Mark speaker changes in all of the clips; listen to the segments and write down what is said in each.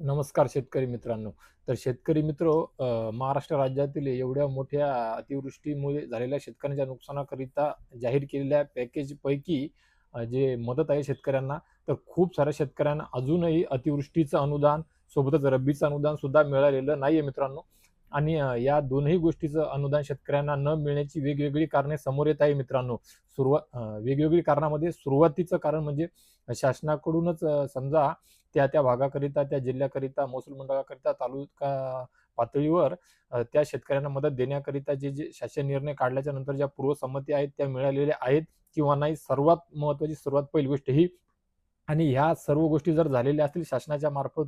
Speaker 1: नमस्कार शेतकरी मित्रांनो. तर शेतकरी मित्र महाराष्ट्र राज्यातील एवढ्या मोठ्या अतिवृष्टीमुळे झालेल्या शेतकऱ्यांच्या नुकसानाकरिता जाहीर केलेल्या पॅकेजपैकी जे मदत आहे शेतकऱ्यांना तर खूप साऱ्या शेतकऱ्यांना अजूनही अतिवृष्टीचं अनुदान सोबतच रब्बीचं अनुदान सुद्धा मिळालेलं नाहीये मित्रांनो. आणि या दोनही गोष्टीचं अनुदान शेतकऱ्यांना न मिळण्याची वेगवेगळी कारणे समोर येत आहे मित्रांनो. सुरुवात वेगवेगळी कारणामध्ये सुरुवातीचं कारण म्हणजे शासनाकडूनच समजा त्या त्या भागाकरिता त्या जिल्ह्याकरिता महसूल मंडळाकरिता तालुका पातळीवर त्या शेतकऱ्यांना मदत देण्याकरिता जे जे शासन निर्णय काढल्याच्या नंतर ज्या पूर्वसंमती आहेत त्या मिळालेल्या आहेत किंवा नाही सर्वात महत्वाची सर्वात पहिली गोष्ट ही. आणि ह्या सर्व गोष्टी जर झालेल्या असतील शासनाच्या मार्फत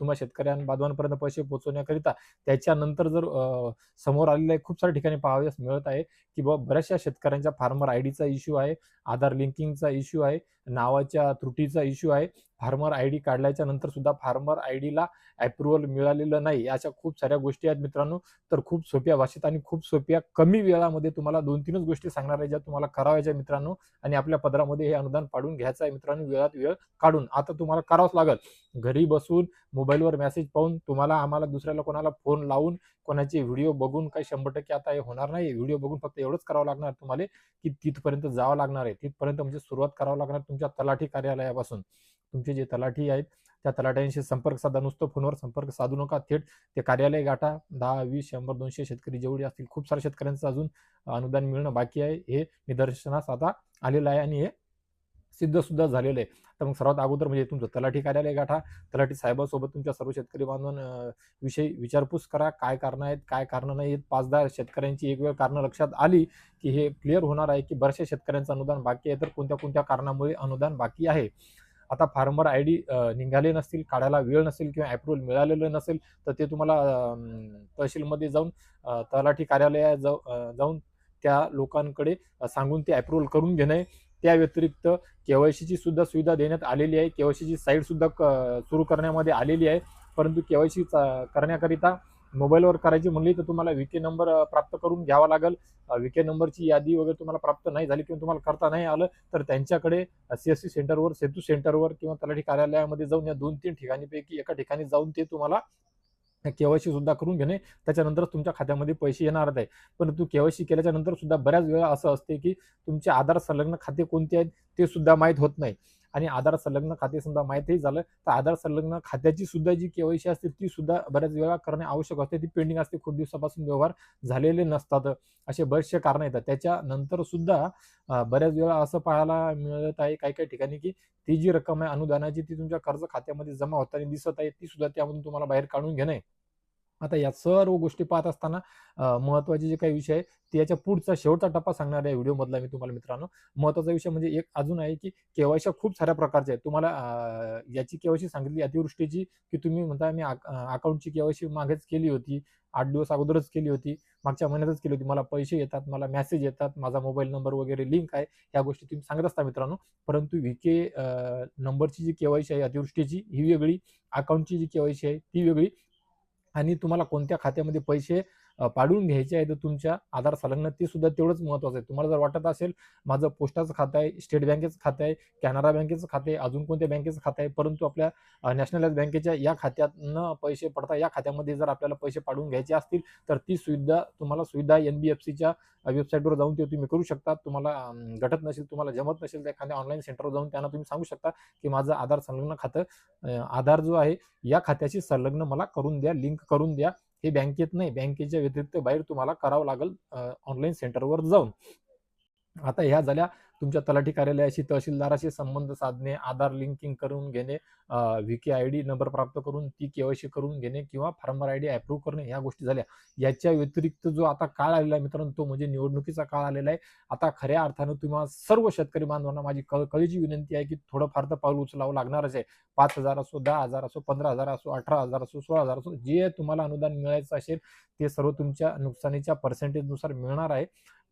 Speaker 1: तुम्हा शेतकऱ्यां पैसे पोहोचवण्याकरिता त्याच्यानंतर जर समोर समोर आहे खूप साऱ्या ठिकाणी पाहावयास मिळत आहे की बाबा बऱ्याचशा शेतकऱ्यांच्या फार्मर आय डीचा इश्यू आहे आधार लिंकिंगचा इश्यू आहे नावाच्या त्रुटीचा इश्यू आहे. फार्मर आय डी काढल्याच्या नंतर सुद्धा फार्मर आय डीला अप्रुव्हल मिळालेलं नाही. अशा खूप साऱ्या गोष्टी आहेत मित्रांनो. तर खूप सोप्या भाषेत आणि खूप सोप्या कमी वेळामध्ये तुम्हाला दोन तीनच गोष्टी सांगणार आहे ज्या तुम्हाला करावायच्या मित्रांनो. आणि आपल्या पदरामध्ये हे अनुदान पाडून घ्यायचं आहे मित्रांनो. वेळात वेळ काढून. आता तुम्हाला करावंच लागेल. घरी बसून मोबाईलवर मेसेज पाहून तुम्हाला आम्हाला दुसऱ्याला कोणाला फोन लावून कोणाचे व्हिडिओ बघून काही शंभर टक्के आता हे होणार नाही. व्हिडिओ बघून फक्त एवढंच करावं लागणार तुम्हाला की तिथपर्यंत जावं लागणार आहे. तिथपर्यंत म्हणजे सुरुवात करावं लागणार तुमच्या तलाठी कार्यालयापासून. तुमचे जे तलाठी आहेत त्या तलाट्यांशी संपर्क साधा. नुसतं फोनवर संपर्क साधू नका. थेट ते कार्यालय गाठा. दहा वीस शंभर दोनशे शेतकरी जेवढे असतील खूप साऱ्या शेतकऱ्यांचं अजून अनुदान मिळणं बाकी आहे. हे निदर्शनास आता आलेलं आहे आणि हे सिद्धसुद्धा झालेलं आहे. तर मग सर्वात अगोदर म्हणजे तुमचं तलाठी कार्यालय गाठा. तलाठी साहेबांसोबत तुमच्या सर्व शेतकरी बांधवां विषयी विचारपूस करा. काय कारणं आहेत काय कारणं नाही आहेत? पाच दहा शेतकऱ्यांची एक वेळ कारणं लक्षात आली की हे क्लिअर होणार आहे की बऱ्याचशा शेतकऱ्यांचं अनुदान बाकी आहे. तर कोणत्या कोणत्या कारणामुळे अनुदान बाकी आहे? आता फार्मर आय डी निघाले नसतील काढायला वेळ नसेल किंवा अप्रुव्हल मिळालेलं नसेल तर ते तुम्हाला तहसीलमध्ये जाऊन तलाठी कार्यालयात जाऊ जाऊन त्या लोकांकडे सांगून ते अप्रुव्हल करून घेणे. त्या व्यतिरिक्त केवायसीची सुद्धा सुविधा देण्यात आलेली आहे. केवायसीची साईट सुद्धा सुरू करण्यामध्ये आलेली आहे. परंतु केवायसी करण्याकरिता मोबाईलवर करायची म्हणली तर तुम्हाला विके नंबर प्राप्त करून घ्यावा लागेल. विके नंबरची यादी वगैरे तुम्हाला प्राप्त नाही झाली किंवा तुम्हाला करता नाही आलं तर त्यांच्याकडे सी एस सी सेंटरवर सेतू सेंटरवर किंवा तलाठी कार्यालयामध्ये जाऊन या दोन तीन ठिकाणीपैकी एका ठिकाणी जाऊन ते तुम्हाला केवायसी सुद्धा करून घेणे त्याच्यानंतरच तुमच्या खात्यामध्ये पैसे येणार आहे परंतु केवायसी केल्याच्यानंतर सुद्धा बऱ्याच वेळा असं असते की तुमचे आधार संलग्न खाते कोणते आहेत ते सुद्धा माहीत होत नाही. आणि आधार संलग्न खाते समजा माहितीही झालं तर आधार संलग्न खात्याची सुद्धा जी केवायसी असते ती सुद्धा बऱ्याच वेळा करणे आवश्यक असते. ती पेंडिंग असते खूप दिवसापासून व्यवहार झालेले नसतात. असे बरेचसे कारण येतात. त्याच्यानंतर सुद्धा बऱ्याच वेळा असं पाहायला मिळत आहे काही काही ठिकाणी की ती जी रक्कम आहे अनुदानाची ती तुमच्या कर्ज खात्यामध्ये जमा होताना दिसत आहे ती सुद्धा त्यामधून तुम्हाला बाहेर काढून घेणे. आता या सर्व गोष्टी पाहत असताना महत्त्वाचे महत्त्वाचे जे काही विषय आहे ते याच्या पुढचा शेवटचा टप्पा सांगणार आहे व्हिडिओमधला मी तुम्हाला मित्रांनो. महत्त्वाचा विषय म्हणजे एक अजून आहे की केवायसी खूप साऱ्या प्रकारच्या आहेत. तुम्हाला याची केवायसी सांगितली अतिवृष्टीची की तुम्ही म्हणता मी अकाउंटची केवायसी मागेच केली होती आठ दिवस अगोदरच केली होती मागच्या महिन्यातच केली होती. मला पैसे येतात मला मेसेज येतात माझा मोबाईल नंबर वगैरे लिंक आहे या गोष्टी तुम्ही सांगत असता मित्रांनो. परंतु व्हीके नंबरची जी केवायसी आहे अतिवृष्टीची ही वेगळी अकाउंटची जी केवायसी आहे ती वेगळी. आणि तुम्हाला कोणत्या खात्यामध्ये पैसे पाडून घ्यायचे आहे तर तुमच्या आधार संलग्न ते सुद्धा तेवढंच महत्त्वाचं आहे. तुम्हाला जर वाटत असेल माझं पोस्टाचं खातं आहे स्टेट बँकेचं खातं आहे कॅनरा बँकेचं खातं आहे अजून कोणत्या बँकेचं खातं आहे परंतु आपल्या नॅशनलाइज बँकेच्या या खात्यातनं पैसे पडता या खात्यामध्ये जर आपल्याला पैसे पाडून घ्यायचे असतील तर ती सुविधा तुम्हाला सुविधा एन बी एफ सीच्या वेबसाईटवर जाऊन ते तुम्ही करू शकता. तुम्हाला घटत नसेल तुम्हाला जमत नसेल तर एखाद्या ऑनलाईन सेंटरवर जाऊन त्यांना तुम्ही सांगू शकता की माझं आधार संलग्न खातं आधार जो आहे या खात्याशी संलग्न मला करून द्या लिंक करून द्या. हे बँकेत नाही बँकेच्या व्यतिरिक्त बाहेर तुम्हाला करावं लागेल ऑनलाईन सेंटरवर जाऊन. आता ह्या झाल्या. तुमच्या तलाठी कार्यालयाशी तहसीलदाराशी संबंध साधणे आधार लिंकिंग करून घेणे व्हीके आय डी नंबर प्राप्त करून ती केवायसी करून घेणे किंवा फार्मर आय डी अप्रूव्ह करणे ह्या गोष्टी झाल्या. याच्या व्यतिरिक्त जो आता काळ आलेला आहे मित्रांनो तो म्हणजे निवडणुकीचा काळ आलेला आहे. आता खऱ्या अर्थानं तुम्हाला सर्व शेतकरी बांधवांना माझी कळ कळीची विनंती आहे की थोडंफार तर पाऊल उचलावं लागणारच आहे. पाच हजार असो दहा हजार असो पंधरा हजार असो अठरा हजार असो सोळा हजार असो जे तुम्हाला अनुदान मिळायचं असेल ते सर्व तुमच्या नुकसानीच्या पर्सेंटेजनुसार मिळणार आहे.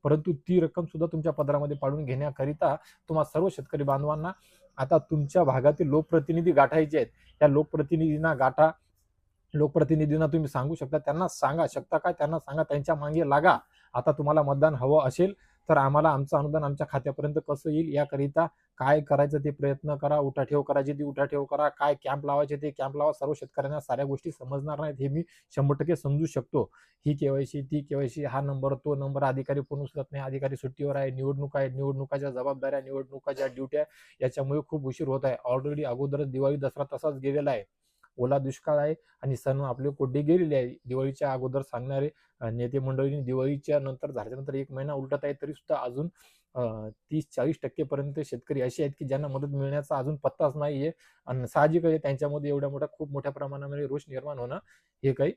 Speaker 1: परंतु ती रक्कम सुद्धा तुमच्या पदरामध्ये पाडून घेण्याकरिता तुम्हाला सर्व शेतकरी बांधवांना आता तुमच्या भागातील लोकप्रतिनिधी गाठायचे आहेत. त्या लोकप्रतिनिधींना गाठा लोकप्रतिनिधींना तुम्ही सांगू शकता. त्यांना सांगा शकता काय त्यांना सांगा त्यांच्या मागे लागा. आता तुम्हाला मतदान हवं असेल तर आम्हाला आमचं अनुदान आमच्या खात्यापर्यंत कसं येईल याकरिता काय करायचं ते प्रयत्न करा उठाठेव करायची ती उठाठेव करा काय कॅम्प लावायचे ते कॅम्प लावा सर्व शेतकऱ्यांना साऱ्या गोष्टी समजणार नाहीत हे मी शंभर टक्के समजू शकतो. ही केवायसी ती केवायसी हा नंबर तो नंबर अधिकारी कोण उचलत नाही अधिकारी सुट्टीवर आहे निवडणूक आहे निवडणुकाच्या जबाबदाऱ्या निवडणुकाच्या ड्युट्या याच्यामुळे खूप उशीर होत आहे. ऑलरेडी अगोदरच दिवाळी दसरा तसाच गेलेला आहे. ओला दुष्काळ आहे आणि सण आपले कोड्डे गेलेले आहे. दिवाळीच्या अगोदर सांगणारे नेते मंडळींनी दिवाळीच्या नंतर झाल्यानंतर एक महिना उलटत आहे तरी सुद्धा अजून तीस चाळीस टक्केपर्यंत शेतकरी असे आहेत की ज्यांना मदत मिळण्याचा अजून पत्ताच नाही आहे आणि साहजिक आहे त्यांच्यामध्ये एवढ्या मोठ्या खूप मोठ्या प्रमाणामध्ये रोष निर्माण होणं हे काही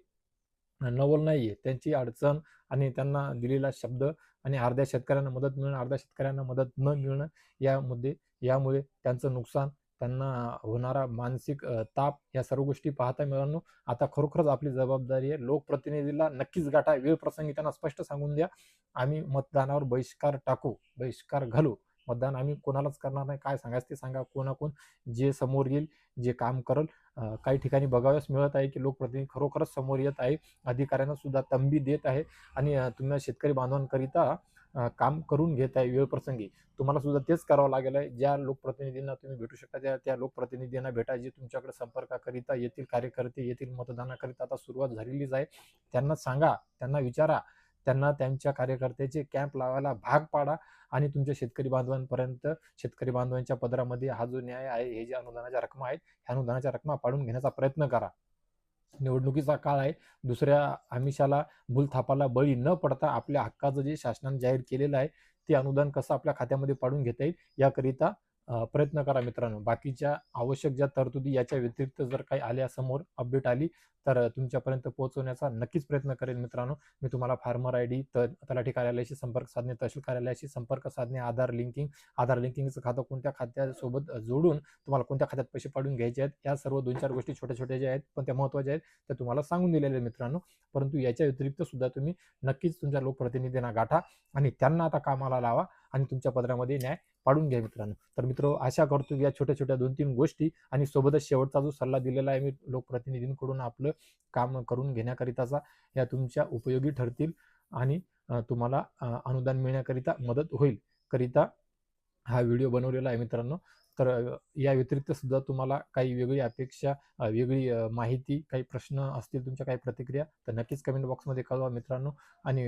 Speaker 1: नवल नाही आहे त्यांची अडचण आणि त्यांना दिलेला शब्द आणि अर्ध्या शेतकऱ्यांना मदत मिळणं अर्ध्या शेतकऱ्यांना मदत न मिळणं यामध्ये यामुळे त्यांचं नुकसान त्यांना होणारा मानसिक ताप या सर्व गोष्टी पाहता मिळालो. आता खरोखरच आपली जबाबदारी आहे. लोकप्रतिनिधीला नक्कीच गाठा. वेळ प्रसंगी त्यांना स्पष्ट सांगून द्या. आम्ही मतदानावर बहिष्कार टाकू बहिष्कार घालू. मतदान आम्ही कोणालाच करणार नाही. काय सांगायचं ते सांगा. कोणाकोण जे समोर येईल जे काम करल. काही ठिकाणी बघाव्यास मिळत आहे की लोकप्रतिनिधी खरोखरच समोर येत आहे. अधिकाऱ्यांना सुद्धा तंबी देत आहे. आणि तुम्ही शेतकरी बांधवांकरिता काम करून घेत आहे वेळ प्रसंगी तुम्हाला सुद्धा तेच करावं लागेल आहे. ज्या लोकप्रतिनिधींना तुम्ही भेटू शकता त्या त्या लोकप्रतिनिधींना भेटा जे तुमच्याकडे संपर्काकरिता येथील कार्यकर्ते येथील मतदानाकरिता आता सुरुवात झालेलीच आहे. त्यांना सांगा त्यांना विचारा. त्यांना त्यांच्या कार्यकर्त्याचे कॅम्प लावायला भाग पाडा आणि तुमच्या शेतकरी बांधवांपर्यंत शेतकरी बांधवांच्या पदरामध्ये हा जो न्याय आहे हे जे अनुदानाच्या रकमा आहेत ह्या अनुदानाच्या रकमा पाडून घेण्याचा प्रयत्न करा. निवडणुकीचा काळ आहे. दुसऱ्या आमिषाला भूलथापाला बळी न पडता आपल्या हक्काचं जे शासनाने जाहीर केलेलं आहे ते अनुदान कसं आपल्या खात्यामध्ये पाडून घेता येईल? याकरिता प्रयत्न करा मित्रांनो. बाकीच्या आवश्यक ज्या तरतुदी याच्या व्यतिरिक्त जर काही आल्या समोर अपडेट आली तर तुमच्यापर्यंत पोहोचवण्याचा नक्कीच प्रयत्न करेल मित्रांनो. मी तुम्हाला फार्मर आय डी तर तलाठी कार्यालयाशी संपर्क साधणे तहसील कार्यालयाशी संपर्क साधणे आधार लिंकिंग आधार लिंकिंगचं खातं कोणत्या खात्यासोबत जोडून तुम्हाला कोणत्या खात्यात पैसे पाडून घ्यायचे आहेत या सर्व दोन चार गोष्टी छोट्या छोट्या ज्या आहेत पण त्या महत्त्वाच्या आहेत त्या तुम्हाला सांगून दिलेल्या आहेत मित्रांनो. परंतु याच्या व्यतिरिक्त सुद्धा तुम्ही नक्कीच तुमच्या लोकप्रतिनिधींना गाठा आणि त्यांना आता कामाला लावा. आणि तुमच्या पदरामध्ये न्याय पाडून घ्या मित्रांनो. तर मित्र आशा करतो या छोट्या छोट्या दोन तीन गोष्टी आणि सोबतच शेवटचा जो सल्ला दिलेला आहे मी लोकप्रतिनिधींकडून आपलं काम करून घेण्याकरिताचा या तुमच्या उपयोगी ठरतील आणि तुम्हाला अनुदान मिळण्याकरिता मदत होईल. करिता हा व्हिडिओ बनवलेला आहे मित्रांनो. तर या व्यतिरिक्त सुद्धा तुम्हाला काही वेगळी अपेक्षा वेगळी माहिती काही प्रश्न असतील तुमच्या काही प्रतिक्रिया तर नक्कीच कमेंट बॉक्समध्ये कळवा मित्रांनो. आणि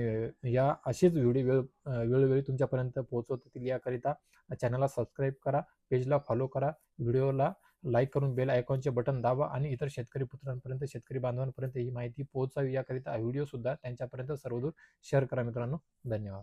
Speaker 1: या असेच व्हिडिओ वेळ वेळोवेळी तुमच्यापर्यंत पोहोचवत येतील याकरिता चॅनलला सबस्क्राईब करा पेजला फॉलो करा व्हिडिओला लाईक करून बेल आयकॉनचे बटन दाबा आणि इतर शेतकरी पुत्रांपर्यंत शेतकरी बांधवांपर्यंत ही माहिती पोहोचावी याकरिता हा व्हिडिओसुद्धा त्यांच्यापर्यंत सर्वदूर शेअर करा मित्रांनो. धन्यवाद.